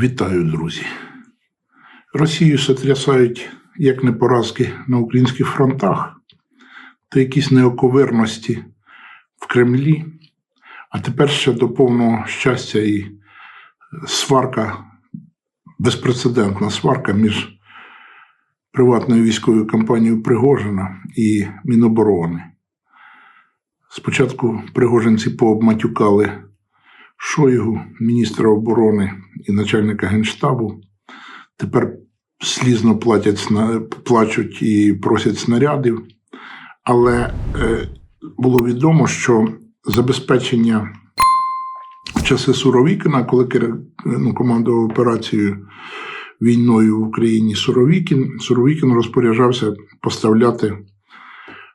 Вітаю, друзі. Росію сотрясають як не поразки на українських фронтах, то якісь неоковирності в Кремлі, а тепер ще до повного щастя і сварка, безпрецедентна сварка між приватною військовою компанією Пригожина і Міноборони. Спочатку пригожинці пообматюкали Шойгу, міністра оборони і начальника генштабу. Тепер слізно платять, плачуть і просять снарядів. Але е, було відомо, що забезпечення в часи Суровікіна, коли ну, командував операцією війною в Україні Суровікін, Суровікін розпоряджався поставляти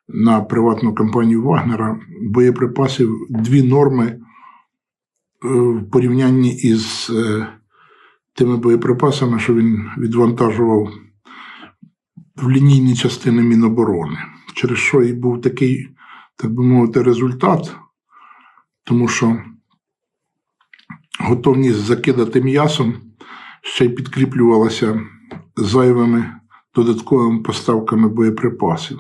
на приватну компанію Вагнера боєприпасів дві норми в порівнянні із е, тими боєприпасами, що він відвантажував в лінійні частини Міноборони, через що і був такий, так би мовити, результат, тому що готовність закидати м'ясом ще й підкріплювалася зайвими додатковими поставками боєприпасів.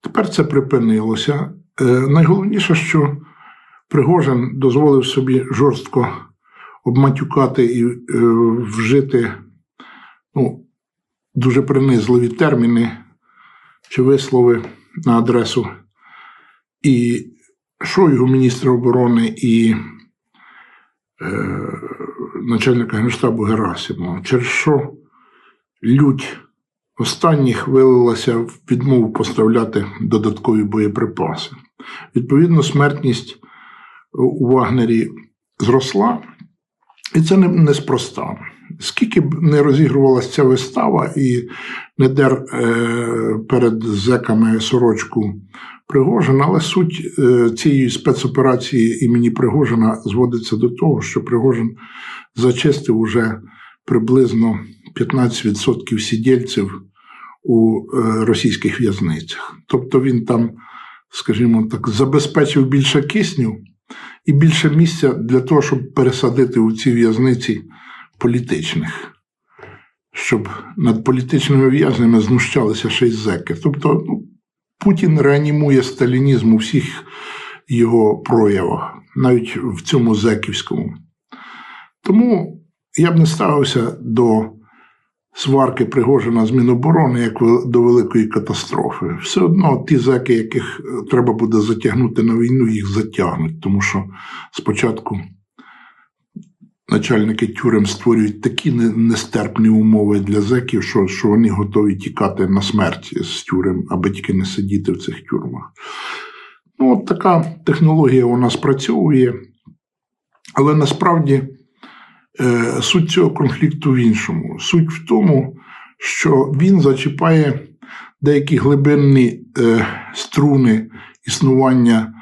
Тепер це припинилося. Е, найголовніше, що Пригожин дозволив собі жорстко обматюкати і е, вжити ну, дуже принизливі терміни чи вислови на адресу і Шойгу, міністра оборони, і е, начальника генштабу Герасимова, через що лють останніх вилилася в відмову поставляти додаткові боєприпаси. Відповідно, смертність у Вагнері зросла, і це не, неспроста. Скільки б не розігрувалася ця вистава і не дер е, перед зеками сорочку Пригожина, але суть е, цієї спецоперації імені Пригожина зводиться до того, що Пригожин зачистив уже приблизно 15% сидільців у е, російських в'язницях. Тобто він там, скажімо так, забезпечив більше кисню і більше місця для того, щоб пересадити у ці в'язниці політичних, щоб над політичними в'язнями знущалися ще зеки. Тобто ну, Путін реанімує сталінізм у всіх його проявах, навіть в цьому зеківському. Тому я б не ставився до сварки Пригожина з Міноборони як до великої катастрофи. Все одно ті зеки, яких е, треба буде затягнути на війну, їх затягнуть, тому що спочатку начальники тюрем створюють такі нестерпні умови для зеків, що, що вони готові тікати на смерть з тюрем, аби тільки не сидіти в цих тюрмах. Ну, от така технологія вона спрацьовує, але насправді суть цього конфлікту в іншому. Суть в тому, що він зачіпає деякі глибинні е, струни існування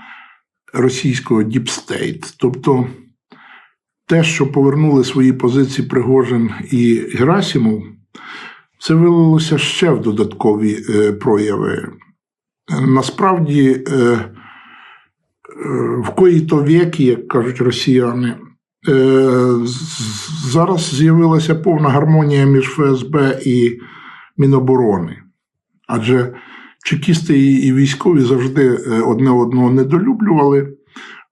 російського діпстейт. Тобто те, що повернули свої позиції Пригожин і Герасимов, це вилилося ще в додаткові е, прояви. Е, Насправді, е, е, в коїй-то віки, як кажуть росіяни, е, зараз з'явилася повна гармонія між ФСБ і Міноборони. Адже чекісти і військові завжди е, одне одного недолюблювали.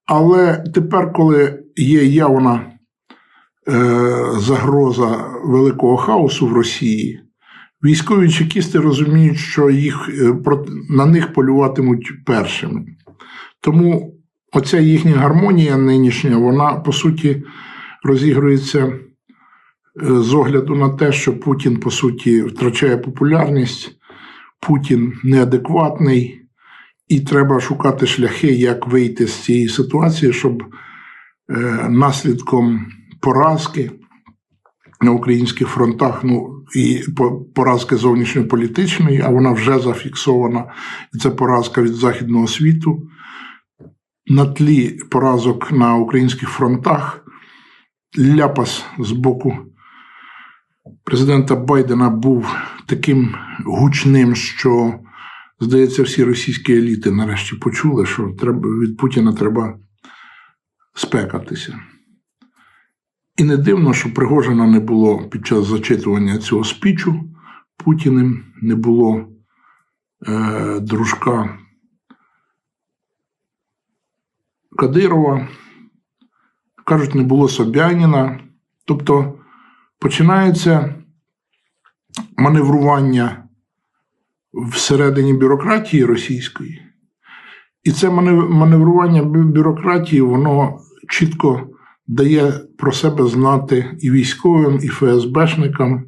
Але тепер, коли є явна е, загроза великого хаосу в Росії, військові чекісти розуміють, що їх, е, на них полюватимуть першими. Тому оця їхня гармонія нинішня, вона по суті розігрується е, з огляду на те, що Путін, по суті, втрачає популярність, Путін неадекватний, і треба шукати шляхи, як вийти з цієї ситуації, щоб е, наслідком поразки на українських фронтах, ну і по- поразки зовнішньополітичної, а вона вже зафіксована, і це поразка від Західного світу. На тлі поразок на українських фронтах ляпас з боку президента Байдена був таким гучним, що, здається, всі російські еліти нарешті почули, що треба, від Путіна треба спекатися. І не дивно, що Пригожина не було під час зачитування цього спічу Путіним, не було е, дружка Кадирова, кажуть, не було Собяніна. Тобто починається маневрування всередині бюрократії російської. І це маневрування бюрократії, воно чітко дає про себе знати і військовим, і ФСБшникам,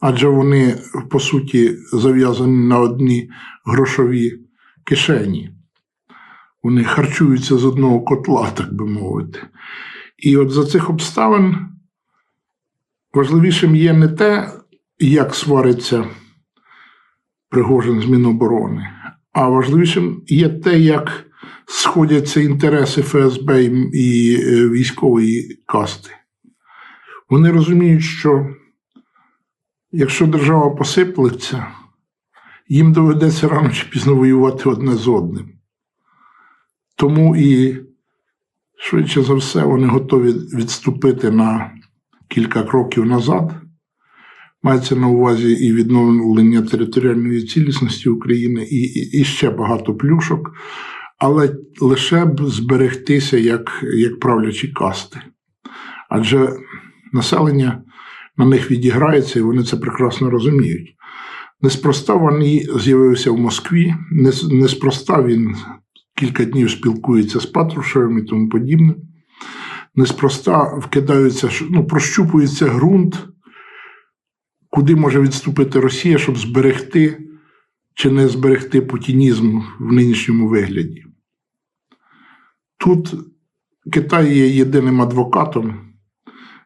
адже вони, по суті, зав'язані на одні грошові кишені. Вони харчуються з одного котла, так би мовити. І от за цих обставин важливішим є не те, як свариться Пригожин з Міноборони, а важливішим є те, як сходяться інтереси ФСБ і- е, військової касти. Вони розуміють, що якщо держава посиплеться, їм доведеться рано чи пізно воювати одне з одним. Тому і швидше за все вони готові відступити на кілька кроків назад. Мається на увазі і відновлення територіальної цілісності України, і, і, і ще багато плюшок, але лише б зберегтися як, як правлячі касти. Адже населення на них відіграється, і вони це прекрасно розуміють. Неспроста вони з'явився в Москві, неспроста він кілька днів спілкується з Патрушевим і тому подібне. Неспроста вкидаються, ну, прощупується ґрунт, куди може відступити Росія, щоб зберегти чи не зберегти путінізм в нинішньому вигляді. Тут Китай є єдиним адвокатом,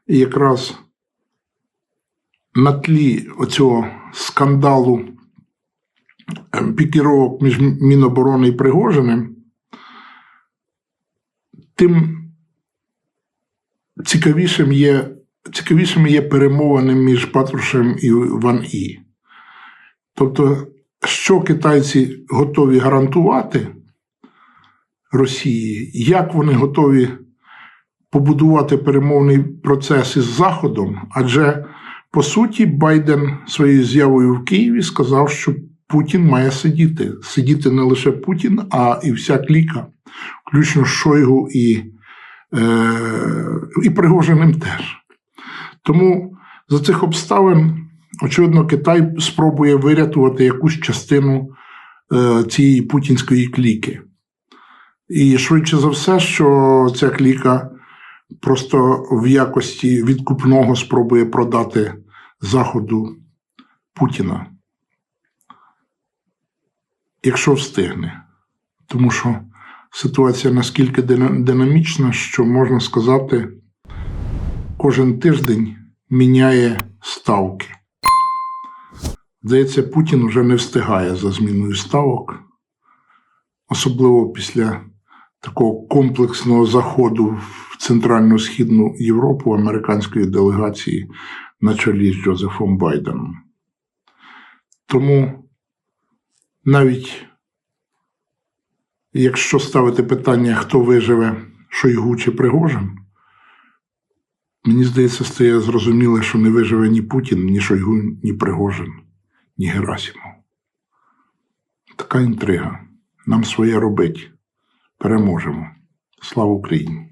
і якраз на тлі оцього скандалу е, пікіровок між Міноборони і Пригожиним, тим цікавішим є, цікавішими є перемовини між Патрушем і Ван І. Тобто, що китайці готові гарантувати Росії, як вони готові побудувати перемовний процес із Заходом, адже по суті Байден своєю з'явою в Києві сказав, що Путін має сидіти. Сидіти не лише Путін, а і вся кліка, включно Шойгу і, е, і Пригожиним теж. Тому за цих обставин, очевидно, Китай спробує вирятувати якусь частину е, цієї путінської кліки. І швидше за все, що ця кліка просто в якості відкупного спробує продати Заходу Путіна. Якщо встигне. Тому що ситуація наскільки динамічна, що можна сказати, кожен тиждень міняє ставки. Здається, Путін вже не встигає за зміною ставок, особливо після такого комплексного заходу в Центрально-Східну Європу американської делегації на чолі з Джозефом Байденом. Тому навіть якщо ставити питання, хто виживе Шойгу чи Пригожин, мені здається, стає зрозуміло, що не виживе ні Путін, ні Шойгу, ні Пригожин, ні Герасимов. Така інтрига. Нам своє робить. Переможемо. Слава Україні!